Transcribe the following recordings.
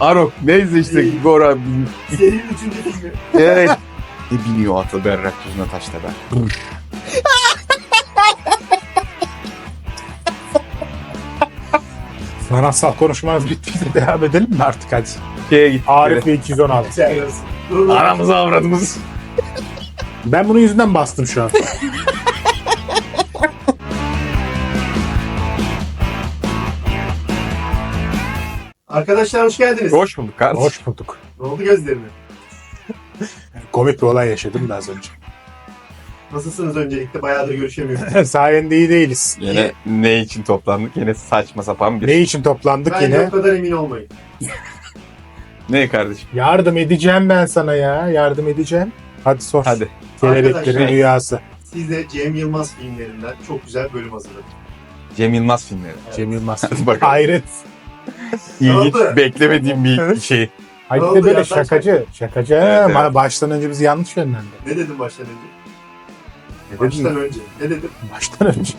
Arok neyse işte Gora. Serinin üçüncü filmi. Evet. ne biniyor atı berrak tuzuna taşta be. Sanatsal konuşmanız bittiyse devam edelim mi artık hadi. Şeye gittik. Arif ve 216. Sen. Dur. Aramızı avradımız. Ben bunun yüzünden bastım şu an. Arkadaşlar hoş geldiniz. Hoş bulduk kardeşim. Hoş bulduk. Ne oldu gözlerine? Komik bir olay yaşadım da az önce. Nasılsınız öncelikle? Bayağıdır görüşemiyoruz. Sayende iyi değiliz. Yine ne için toplandık? Yine saçma sapan bir. Ne için toplandık Bence yine? o kadar emin olmayın. Ne kardeşim? Yardım edeceğim ben sana ya. Yardım edeceğim. Hadi sor. Hadi. Kelebeklerin Arkadaşlar- rüyası. Size Cem Yılmaz filmlerinden çok güzel bölüm hazırladım. Cem Yılmaz filmleri. Cem Yılmaz. Hayret. İlginç, oldu? beklemediğim bir şey. Hayır bir oldu de böyle ya? şakacı. Şakacı. Evet, Ama evet. Baştan önce bizi yanlış yönlendi. Ne dedim baştan önce? Ne Baştan dedin? önce. Ne dedim? Baştan önce.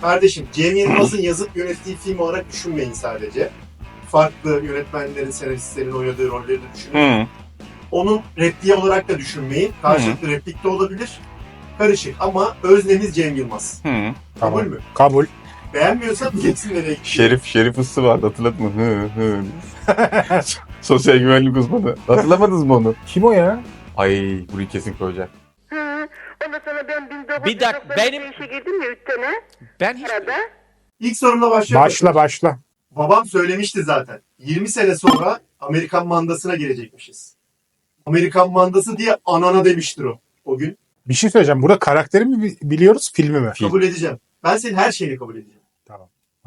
Kardeşim Cem Yılmaz'ın yazıp yönettiği film olarak düşünmeyin sadece. Farklı yönetmenlerin, senaristlerin oynadığı rolleri de düşünün. Hı. Onun repliği olarak da düşünmeyin. Karşılıklı replik de olabilir. Karışık ama öznemiz Cem Yılmaz. Hı. Kabul Tamam. mü? Kabul. Beğenmiyorsan bilirsin nereye gidiyor. Şerif, Şerif Issı vardı hatırladın mı? Hı hı. Sosyal güvenlik uzmanı. Hatırlamadınız mı onu? Kim o ya? Ay burayı kesin koyacak. Hı. Ondan sonra ben 1995 Bir dakika, benim- işe girdim ya üstüne Ben hiç arada. İlk sorumla başlıyorum. Başla başla. Babam söylemişti zaten. 20 sene sonra Amerikan mandasına girecekmişiz. Amerikan mandası diye anana demiştir o. O gün Bir şey söyleyeceğim. Burada karakteri mi bi- biliyoruz filmi mi? Kabul edeceğim. Ben senin her şeyini kabul edeceğim.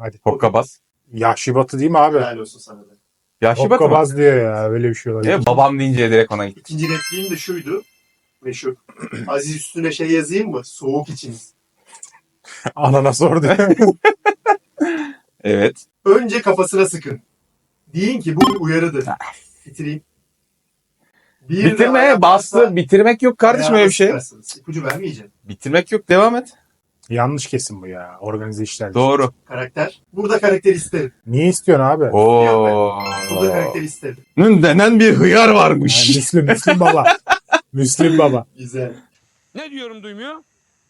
Hadi. Hokkabaz. Yahşi Batı değil mi abi? Helal olsun sana da. Bak ama. Hokkabaz diyor ya. Öyle bir şey olabilir. Evet, babam deyince direkt ona gitti. İkinci repliğim de şuydu. Meşhur. Aziz üstüne şey yazayım mı? Soğuk içiniz. Anana sordu. Evet. Önce kafasına sıkın. Deyin ki bu bir uyarıdır. Bitireyim. Bir de Bitirme ayaklarsa bastı. Bitirmek yok kardeşim öyle bir şey. sıkarsınız. İpucu vermeyeceğim. Bitirmek yok devam et. Yanlış kesin bu ya. Organize işler. Doğru. Karakter. Burada karakter isterim. Niye istiyorsun abi? Oo. Burada karakter isterim. Nın denen bir hıyar Yani varmış. Müslüm, Müslüm baba. Müslüm baba. Güzel. Ne diyorum duymuyor?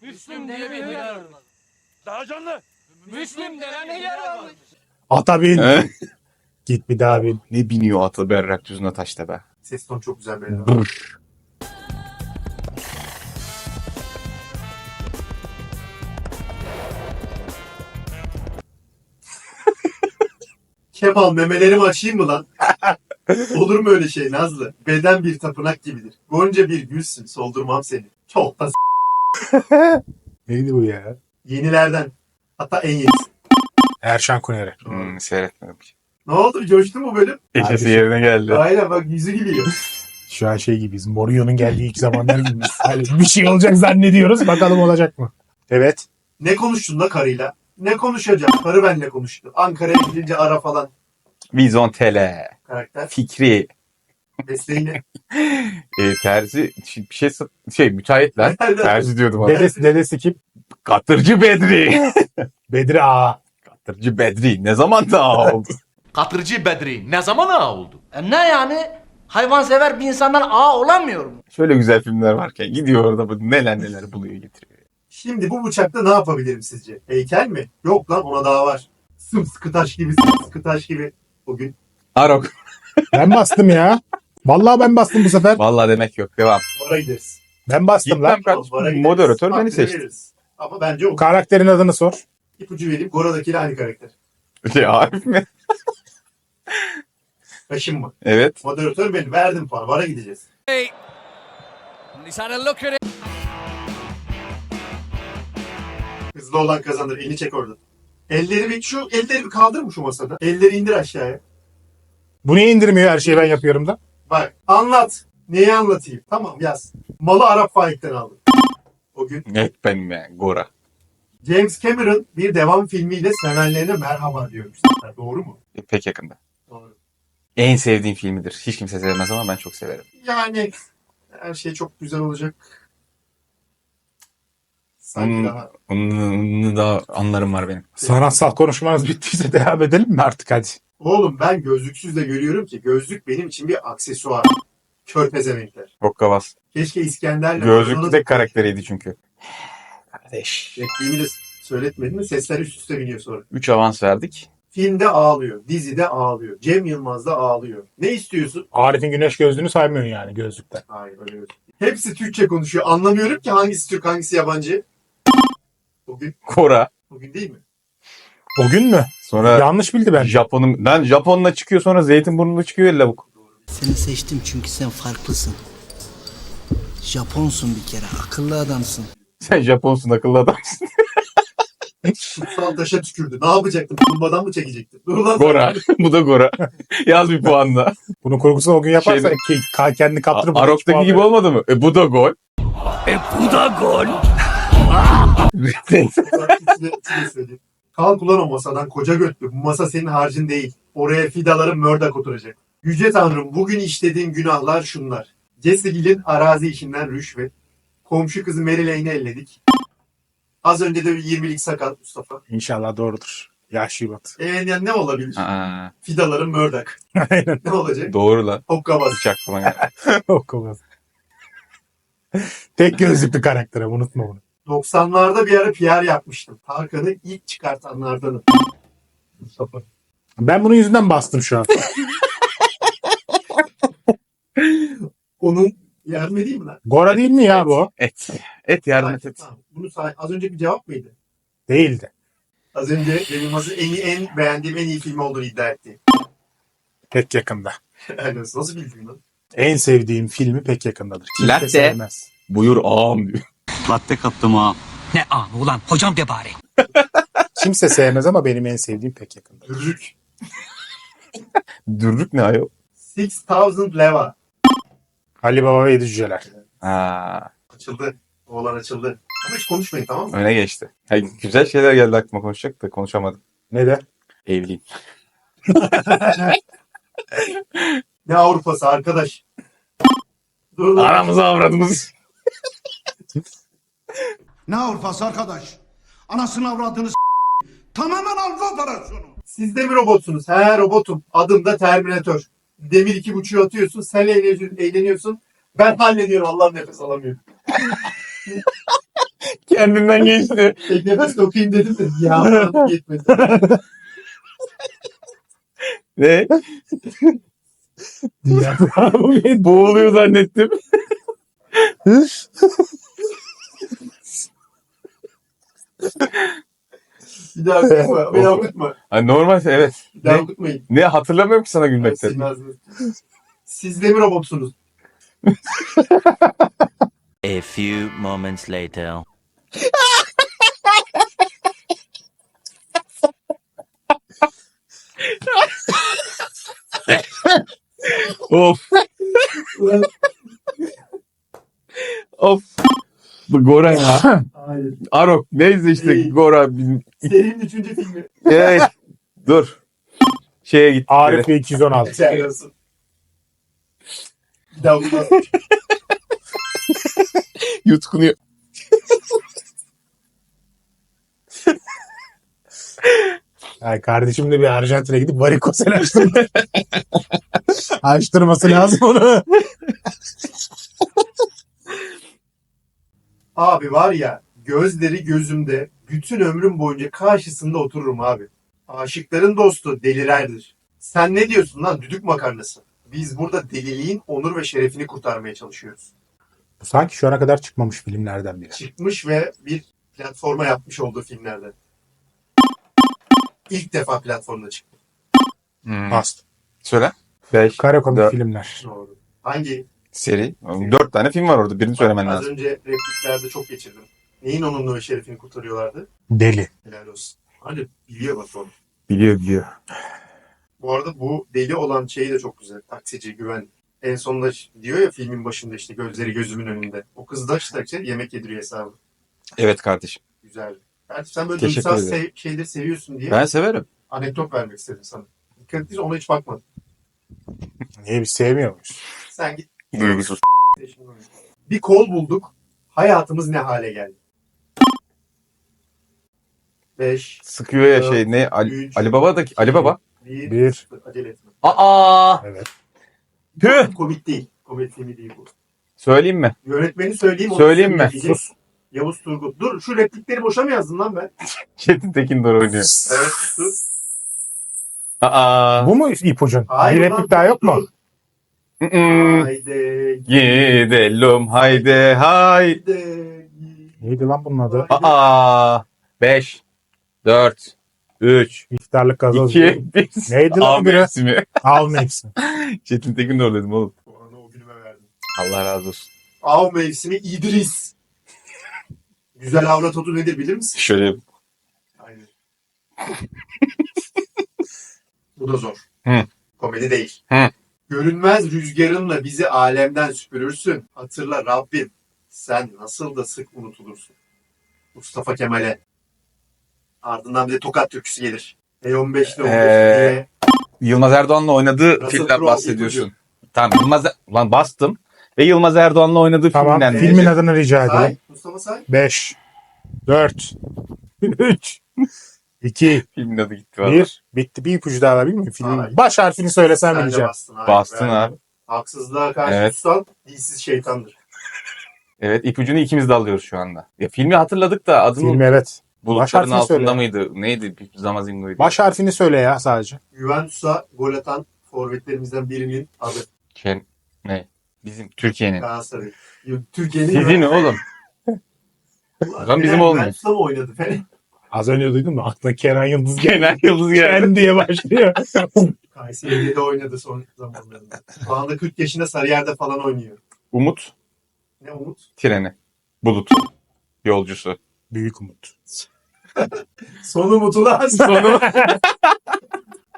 Müslüm diye bir hıyar var. Daha canlı. Müslüm denen hıyar var. Ata bin. Git bir daha bin. ne biniyor atı berrak tuzuna taşta be. Ses ton çok güzel benim. Kemal memelerimi açayım mı lan? Olur mu öyle şey Nazlı? Beden bir tapınak gibidir. Gonca bir gülsün soldurmam seni. Çok da s- Neydi bu ya? yenilerden. Hatta en yenisi. Erşan Kuneri. Hmm, seyretmedim. Ne oldu? Coştu mu bölüm? Eşesi Abi. yerine geldi. Aynen bak yüzü gülüyor. Şu an şey gibiyiz. Mourinho'nun geldiği ilk zamanlar gibiyiz. Hani bir şey olacak zannediyoruz. Bakalım olacak mı? Evet. Ne konuştun da karıyla? Ne konuşacağım? Karı benle konuştu. Ankara'ya gidince ara falan. Vizon tele. Karakter. Fikri. Mesleğine. E, terzi bir şey şey müteahhitler. terzi diyordum abi. Dedesi, dedesi kim? Katırcı Bedri. Bedri Ağa. Katırcı Bedri ne zaman daha oldu? Katırcı Bedri ne zaman ağa oldu? E ne yani? Hayvansever bir insandan ağa olamıyor mu? Şöyle güzel filmler varken gidiyor orada bu neler neler buluyor getiriyor. Şimdi bu bıçakta ne yapabilirim sizce? Heykel mi? Yok lan ona daha var. Sımsıkı taş gibi, sımsıkı taş gibi. Bugün Arok. Ben bastım ya. Vallahi ben bastım bu sefer. Vallahi demek yok devam. bara gideriz. Ben bastım lan. Gitmem kardeşim. Bara gideriz. Moderatör beni Hakkını seçti. veririz. Ama bence o. Karakterin adını sor. İpucu vereyim. Gora'dakiyle aynı karakter. Şey Arif mi? Taşım mı? Evet. Moderatör benim. Verdim puan. Bara gideceğiz. He's had a look at it. Hızlı olan kazanır. Elini çek oradan. Elleri bir şu elleri bir kaldır mı şu masada? Elleri indir aşağıya. Bu niye indirmiyor her şeyi ben yapıyorum da? Bak anlat. Neyi anlatayım? Tamam yaz. Malı Arap Faik'ten aldım. O gün Net benim yani Gora. James Cameron bir devam filmiyle sevenlerine merhaba diyormuş. Doğru mu? E, Pek yakında. Doğru. En sevdiğim filmidir. Hiç kimse sevmez ama ben çok severim. Yani her şey çok güzel olacak. Sanki Hmm. daha Onu, onu da anlarım var benim. Sanatsal konuşmanız bittiyse devam edelim mi artık hadi? Oğlum ben gözlüksüz de görüyorum ki gözlük benim için bir aksesuar. Kör pezevenkler. Hokkabaz. Keşke İskender'le Gözlüklü tek karakteriydi çünkü. Kardeş. Repliğimi de söyletmedim mi? Sesler üst üste biniyor sonra. 3 avans verdik. Filmde ağlıyor, dizide ağlıyor, Cem Yılmaz da ağlıyor. Ne istiyorsun? Arif'in güneş gözlüğünü saymıyorsun yani gözlükten. Hayır öyle yok. Hepsi Türkçe konuşuyor. Anlamıyorum ki hangisi Türk hangisi yabancı. Bugün, Kora. bugün değil mi? O gün mü? Sonra Yanlış bildi bence. Japon'un... Lan Japon'la çıkıyor sonra Zeytinburnu'nda çıkıyor ya lavuk. Seni seçtim çünkü sen farklısın. Japonsun bir kere, akıllı adamsın. Sen Japonsun akıllı adamsın. Kutsal taşa tükürdü. Ne yapacaktım? Kurmadan mı çekecektim? Dur lan. Gora. Bu da Gora. Yaz bir puanla. Bunun kurgusunu o gün yaparsa Şeyde- ki, ka- kendini kaptırıp... Arok'taki gibi olmadı mı? E bu da gol. E bu da gol. İçine, içine söyleyeyim. Kalk ulan o masadan koca götlü. Bu masa senin harcın değil. Oraya fidaların mördak oturacak. Yüce Tanrım bugün işlediğim günahlar şunlar. Jessica'nın arazi işinden rüşvet. Komşu kızı Mary Lane'i elledik. Az önce de bir 20'lik sakat Mustafa. İnşallah doğrudur. Yaşlı bat. E yani ne olabilir? Aa, Fidaların mördak. Aynen. Ne olacak? doğru lan. Hokkabaz. Hiç aklıma gelmedi. Okumaz. Tek gözlüklü karaktere unutma bunu. 90'larda bir ara PR yapmıştım. Tarkan'ı ilk çıkartanlardanım. Mustafa. Ben bunun yüzünden bastım şu an. Onun yardım edeyim mi lan? Gora değil mi ya bu? Et. Et yardım et et. Tamam. Bunu say- az önce bir cevap mıydı? Değildi. Az önce Cem Yılmaz'ın en, iyi- en beğendiğim en iyi filmi olduğunu iddia etti. Pek yakında. Nasıl bildin lan? En sevdiğim filmi pek yakındadır. Kimse Latte. sevmez. Buyur ağam diyor. Latte kaptım ha. Ne ah ulan hocam de bari. Kimse sevmez ama benim en sevdiğim pek yakındadır. Dürrük. Dürrük ne ayol? 6000 leva. Ali Baba ve Yedi Cüceler. Aa, Açıldı. Oğlan açıldı. Ama hiç konuşmayın tamam mı? öne geçti. Ha, güzel şeyler geldi aklıma konuşacak da konuşamadım. Ne de? Evliyim. Ne Avrupa'sı arkadaş. Dur lan. Aramızı avradımız. Ne Avrupası arkadaş? Anasını avradını s- Tamamen Avrupa operasyonu. Siz de mi robotsunuz? He robotum. Adım da Terminator. Demir iki buçuğu atıyorsun. Sen eğleniyorsun. eğleniyorsun. Ben hallediyorum. Allah'ım nefes alamıyorum. Kendinden geçti. Tek nefes okuyayım dedim de. Ya yetmedi. Ne? Ya, Boğuluyor zannettim. Bir daha okutma. Bir daha okutma. Ha, normal evet. Bir daha Ne? okutmayın. Ne hatırlamıyorum ki sana gülmekten. Silmezdim. Siz de mi robotsunuz? A few moments later. Of Ulan, of. Bu Gora ya. Hayır. Arok neyse işte Değil. Gora. Bizim- Serinin üçüncü filmi. Hey, dur. Şeye git. Arif ve 216. Helal olsun. Bir daha okutmaz. Yutkunuyor. Yani kardeşim de bir Arjantin'e gidip varikosel açtırdı. Açtırması lazım onu. Abi var ya gözleri gözümde bütün ömrüm boyunca karşısında otururum abi. Aşıkların dostu delirerdir. Sen ne diyorsun lan düdük makarnası? Biz burada deliliğin onur ve şerefini kurtarmaya çalışıyoruz. Bu sanki şu ana kadar çıkmamış filmlerden biri. Çıkmış ve bir platforma yapmış olduğu filmlerden. İlk defa platformda çıktı. Hmm. Ast. Söyle. 5 Kara komik Dört. filmler. Doğru. Hangi? seri. Dört tane film var orada. Birini söylemen Az lazım. önce repliklerde çok geçirdim. Neyin onurunu ve şerefini kurtarıyorlardı? Deli. Helal olsun. Hadi biliyor bak onu. Biliyor biliyor. Bu arada bu deli olan şey de çok güzel. Taksici güven. En sonunda diyor ya filmin başında işte gözleri gözümün önünde. O kız da işte şey, yemek yediriyor hesabı. Evet kardeşim. Güzel. Belki sen böyle Teşekkür duygusal ederim. sev- şeyleri seviyorsun diye Ben severim. anekdot vermek istedim sana. Dikkat et ona hiç bakmadım. Niye biz sevmiyor muyuz? Sen git. Duygusuz. Bir kol bulduk. Hayatımız ne hale geldi? 5, Sıkıyor ya şey ne Ali, üç, Ali Baba da Ali Baba. Bir. Bir. sıfır. Acele etme. Aa. Evet. Tüh. Komik değil. Komik filmi değil bu. Söyleyeyim mi? Yönetmeni söyleyeyim. onu Söyleyeyim mi? söyleyeceğim. Yavuz Turgut. Dur şu replikleri boşa mı yazdım lan ben? Çetin Tekindor oynuyor. Evet dur. Aa. Bu mu ipucun? Hayır bir lan, replik daha yok mu? dur. Mm-mm. Haydi. Gidelim haydi hay. Haydi. Neydi lan bunun adı? Aa. 5 4 3 İftarlık gazoz. 2 1 Neydi lan biri? mevsimi. Av mevsimi. Çetin Tekindor dedim oğlum. Puanı o günüme verdim. Allah razı olsun. Av mevsimi İdris. Güzel avrat otu nedir bilir misin? Şöyle Aynen. Bu da zor. Hı. Komedi değil. Hı. Görünmez rüzgarınla bizi alemden süpürürsün. Hatırla Rabbim. Sen nasıl da sık unutulursun. Mustafa Kemal'e. Ardından bir de tokat türküsü gelir. E15'te 15 Ee, diye. Yılmaz Erdoğan'la oynadığı Russell filmden Crowe bahsediyorsun. Tamam Yılmaz Ulan bastım. Ve Yılmaz Erdoğan'la oynadığı Tamam. filmden. Filmin adını rica Say. edelim. Mustafa say. 5 4 3 2 Filmin adı gitti valla. 1 Bitti. Bir ipucu daha var bilmiyorum. Filmin Hayır. baş harfini söylesem Sen de bileceğim. bastın. Hayır, Bastın abi. Haksızlığa karşı Evet. tutan dilsiz şeytandır. Evet ipucunu ikimiz de alıyoruz şu anda. Ya filmi hatırladık da adını Film evet. Bulutların harfini altında söyle. mıydı? Neydi? Bir Zamazingo'ydu. Baş harfini söyle ya sadece. Juventus'a gol atan forvetlerimizden birinin adı Ken... Ne? Bizim Türkiye'nin. Galatasaray. Türkiye'nin Sizin oğlum. Lan bizim olmuyor. Juventus'ta mı oynadı Fener? Az önce duydum da aklına Kenan Yıldız geldi. Kenan Yıldız geldi. Ken diye başlıyor. Kayseri'de de oynadı son zamanlarında. Şu anda 40 yaşında Sarıyer'de falan oynuyor. Umut Ne Umut? treni. Bulut. Yolcusu. Büyük umut. Son Umut'u lan. Sonu.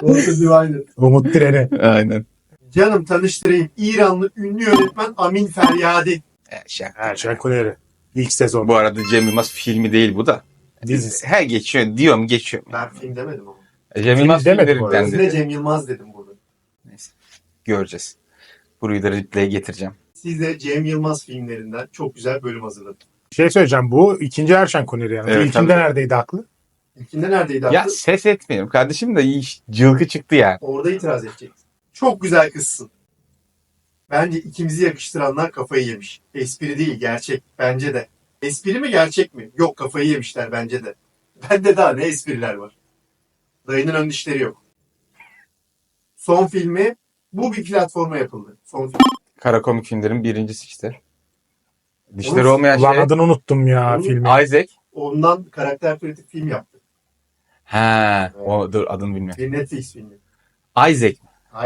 Orta Diviner. Umut treni. Aynen. Canım tanıştırayım. İranlı ünlü yönetmen Amin Feryadi. E, şaka. Erşen Kuneri. İlk sezon. Bu arada Cem Yılmaz filmi değil bu da. Dizisi. He geçiyor diyorum geçiyor. Ben film demedim ama. E, Cem Yılmaz demedim filmleri bu arada. ben Size de. Cem Yılmaz dedim burada. Göreceğiz. Burayı da replay'e getireceğim. Size Cem Yılmaz filmlerinden çok güzel bölüm hazırladım. Şey söyleyeceğim. Bu ikinci Erşen Kuneri yani. Evet, İlkinde tabii. neredeydi aklı? İlkinde neredeydi Ya aklı? ses etmiyorum. Kardeşim de iş cılkı çıktı yani. Orada itiraz edecektin. Çok güzel kızsın. Bence ikimizi yakıştıranlar kafayı yemiş. Espri değil, gerçek. Bence de. Espri mi gerçek mi? Yok kafayı yemişler bence de. Bende daha ne espriler var. Dayının ön dişleri yok. Son filmi bu bir platforma yapıldı. Son film. Kara komik filmlerin birincisi işte. Dişleri olmayan şey. adını unuttum ya Oğlum, filmi. Isaac. Ondan karakter kreatif film yaptı. He. O dur adını bilmiyorum. Bir Netflix filmi. Isaac.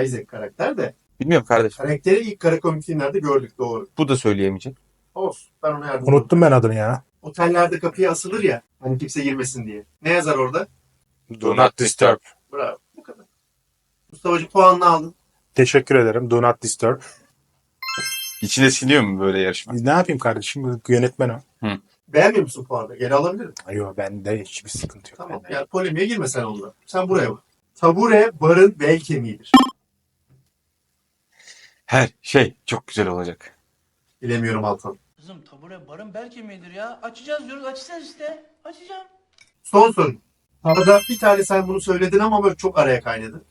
Isaac karakter de. Bilmiyorum kardeşim. Karakteri ilk kara komik filmlerde gördük doğru. Bu da söyleyemeyecek. Olsun. Ben ona olayım. Unuttum ben adını ya. Otellerde kapıya asılır ya. Hani kimse girmesin diye. Ne yazar orada? Do not disturb. Bravo. Bu kadar. Mustafa'cı puanını aldın. Teşekkür ederim. Do not disturb. İçine siniyor mu böyle yarışma? Ne yapayım kardeşim? Yönetmen o. Beğenmiyor musun puanı? Geri alabilirim. Yok bende hiçbir sıkıntı yok. Tamam. Yani polemiğe girme sen onunla. Sen buraya bak. Tabure barın bel kemiğidir. Her şey çok güzel olacak. Bilemiyorum Altan. Kızım tabure barın bel kemiğidir ya. Açacağız diyoruz açacağız işte. Açacağım. Son sorun. Arada bir tane sen bunu söyledin ama böyle çok araya kaynadı.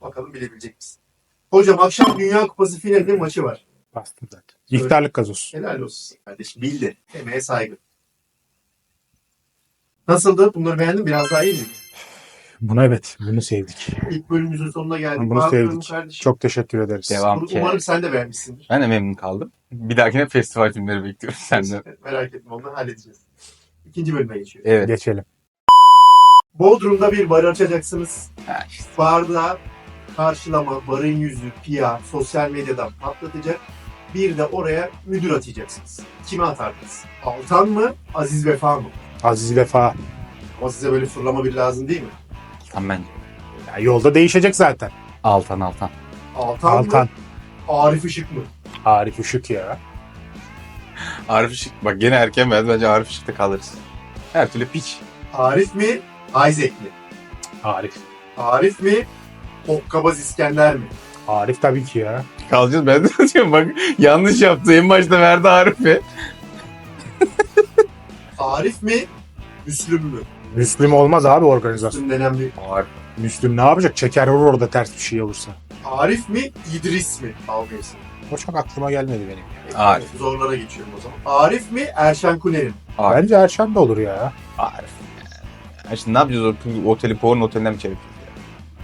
Bakalım bilebilecek misin? Hocam akşam Dünya Kupası finali maçı var. Bastım zaten. İftarlık gazoz. Helal olsun kardeşim. Bildi. Emeğe saygı. Nasıldı? Bunları beğendin mi? Biraz daha iyi mi? Buna evet. Bunu sevdik. İlk bölümümüzün sonuna geldik. Bunu Bakalım sevdik. Kardeşim. Çok teşekkür ederiz. Devam ki. Umarım sen de beğenmişsindir. Ben de memnun kaldım. Bir dahakine festival filmleri bekliyorum senden. Merak etme onu halledeceğiz. İkinci bölüme geçiyor. Evet. Geçelim. Bodrum'da bir bar açacaksınız. Ha, işte. Barda karşılama, barın yüzü, PR, sosyal medyadan patlatacak. Bir de oraya müdür atacaksınız. Kime atardınız? Altan mı, Aziz Vefa mı? Aziz Vefa. Ama size böyle fırlama bir lazım değil mi? Altan bence. Ya yolda değişecek zaten. Altan Altan. Altan, Altan. mı, Arif Işık mı? Arif Işık ya. Arif Işık. Bak gene erken verdi. Bence Arif Işık'ta kalırız. Her türlü piç. Arif mi, Isaac mi? Arif. Arif mi, Hokkabaz İskender mi? Arif tabii ki ya. Kalacağız ben de diyorum bak yanlış yaptı. En başta verdi Arif'i. Arif mi, Müslüm mü? Müslüm olmaz abi organizasyon. Müslüm denen bir Arif. Müslüm ne yapacak? Çeker vurur orada ters bir şey olursa. Arif mi İdris mi? Av mevsimi. O çok aklıma gelmedi benim. Arif. Zorlara geçiyorum o zaman. Arif mi Erşen Kuner'in? mi? Arif. Bence Erşen de olur ya. Arif. Ya şimdi ne yapacağız o oteli Poğur'un otelinden mi çevireceğiz?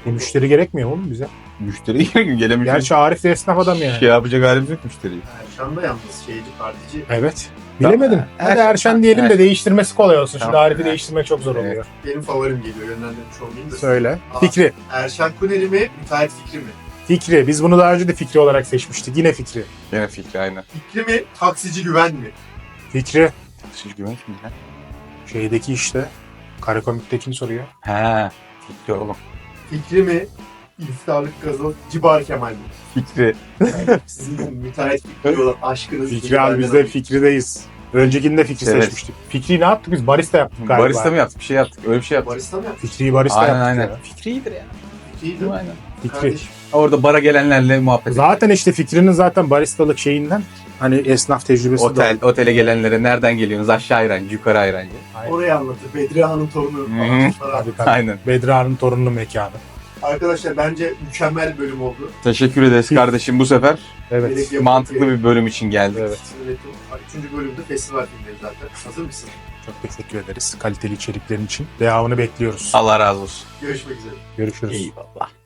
Bu müşteri gerekmiyor oğlum bize. Müşteri gelemiyor. Gerçi Arif de esnaf adam yani. Şey yapacak halimiz yok müşteriyi. Erşen de yalnız şeyci partici. Evet. Bilemedim. Hadi Erşen- diyelim de değiştirmesi kolay olsun. Şimdi Tamam. Arif'i değiştirmek çok zor oluyor. Benim favorim geliyor yönlendirmiş olmayayım da. Söyle. Aa. Fikri. Erşen Kuner'i mi Müteahhit Fikri mi? Fikri. Biz bunu daha önce de Fikri olarak seçmiştik. Yine Fikri. Gene fikri aynı. Fikri mi Taksici Güven mi? Fikri. Siz güven kim ya? Şeydeki işte. Karakomik'tekini soruyor. He. Fikri oğlum. Fikri mi İftarlık Gazoz Cibar Kemal mi? Fikri. Sizin müteahhit Fikri olan aşkınız. Fikri abi biz de Fikri'deyiz. Öncekinde Fikri Evet. seçmiştik. Fikri'yi ne yaptık biz? Barista yaptık galiba. Barista mı yaptık? Bir şey yaptık. Öyle bir şey yaptık. Barista mı yaptın? Fikri'yi barista Aynen yaptık aynen. ya. Fikri iyidir ya. Fikri'ydi mi? Aynen. Fikri. Kardeşim. Orada bara gelenlerle muhabbet Zaten işte Fikri'nin zaten baristalık şeyinden hani esnaf tecrübesi de Otel, otele gelenlere nereden geliyorsunuz? Aşağı ayrancı, yukarı ayrancı. Orayı anlatır. Bedri Han'ın torunu. Tabii, tabii. Aynen. Bedra'nın torunlu mekanı. Arkadaşlar bence mükemmel bölüm oldu. Teşekkür ederiz kardeşim bu sefer. Evet. Gerek. Mantıklı bir bölüm için geldik. Evet. Evet. Üçüncü bölümde festival filmleri zaten. Hazır mısın? Çok teşekkür ederiz kaliteli içeriklerin için. Devamını bekliyoruz. Allah razı olsun. Görüşmek üzere. Görüşürüz. Eyvallah.